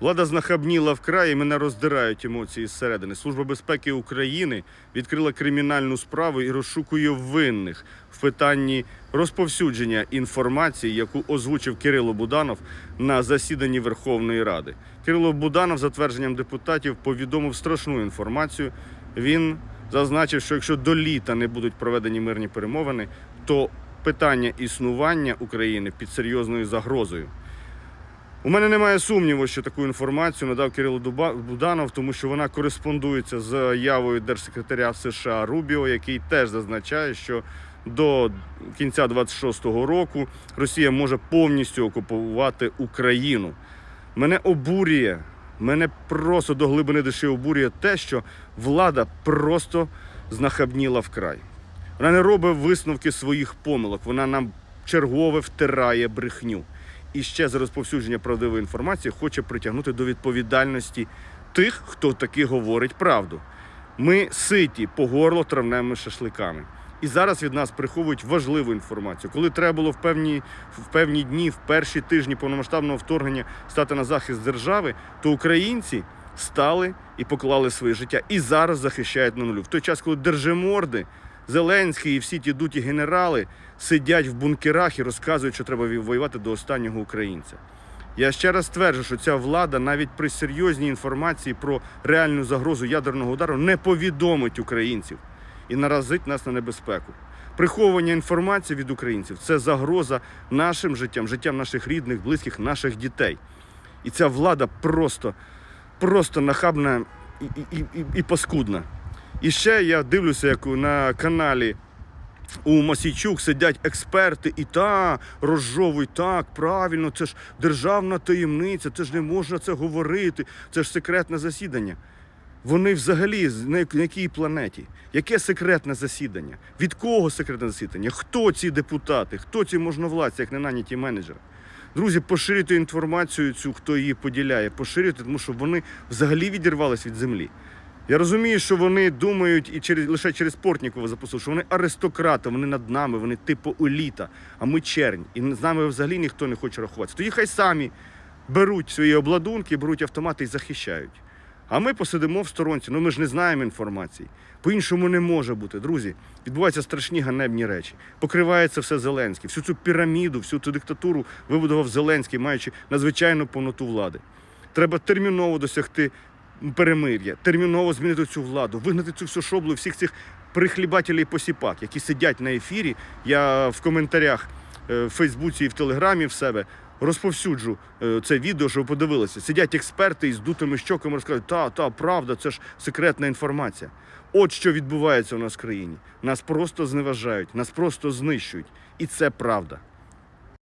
Влада знахабніла вкрай і мене роздирають емоції зсередини. Служба безпеки України відкрила кримінальну справу і розшукує винних в питанні розповсюдження інформації, яку озвучив Кирило Буданов на засіданні Верховної Ради. Кирило Буданов, за твердженням депутатів, повідомив страшну інформацію. Він зазначив, що якщо до літа не будуть проведені мирні перемовини, то питання існування України під серйозною загрозою. У мене немає сумніву, що таку інформацію надав Кирило Буданов, тому що вона кореспондується з заявою держсекретаря США Рубіо, який теж зазначає, що до кінця 26-го року Росія може повністю окупувати Україну. Мене обурює, мене просто до глибини душі обурює те, що влада просто знахабніла вкрай. Вона не робить висновки своїх помилок. Вона нам чергове втирає брехню. І ще за розповсюдження правдивої інформації хоче притягнути до відповідальності тих, хто таки говорить правду. Ми ситі по горло травневими шашликами. І зараз від нас приховують важливу інформацію. Коли треба було в певні, в певні дні, в перші тижні повномасштабного вторгнення стати на захист держави, то українці стали і поклали своє життя. І зараз захищають на нулю. В той час, коли держиморди, Зеленський і всі ті дуті генерали сидять в бункерах і розказують, що треба воювати до останнього українця. Я ще раз стверджую, що ця влада навіть при серйозній інформації про реальну загрозу ядерного удару не повідомить українців і наразить нас на небезпеку. Приховування інформації від українців це загроза нашим життям, життям наших рідних, близьких, наших дітей. І ця влада просто, просто нахабна і, і, і, і паскудна. І ще я дивлюся, як на каналі у Масійчук сидять експерти і та розжовують так, правильно, це ж державна таємниця, це ж не можна це говорити, це ж секретне засідання. Вони взагалі на якій планеті? Яке секретне засідання? Від кого секретне засідання? Хто ці депутати? Хто ці можновладці, як не наняті менеджери? Друзі, поширюйте інформацію цю, хто її поділяє, поширюйте, тому що вони взагалі відірвались від землі. Я розумію, що вони думають і через лише через Портнікова запустили, що вони аристократи, вони над нами, вони типу еліта, а ми чернь. І з нами взагалі ніхто не хоче рахуватися. Тоді хай самі беруть свої обладунки, беруть автомати і захищають. А ми посидимо в сторонці. Ну ми ж не знаємо інформації. По-іншому не може бути. Друзі, відбуваються страшні ганебні речі. Покривається все Зеленський. Всю цю піраміду, всю цю диктатуру вибудував Зеленський, маючи надзвичайну повноту влади. Треба терміново досягти перемир'я, терміново змінити цю владу, вигнати цю всю шоблу всіх цих прихлібателів посіпак, які сидять на ефірі. Я в коментарях е, в Фейсбуці і в Телеграмі в себе розповсюджу е, це відео, щоб ви подивилися. Сидять експерти із дутими щоками, розказують, та, та, правда, це ж секретна інформація. От що відбувається у нас в країні. Нас просто зневажають, нас просто знищують. І це правда.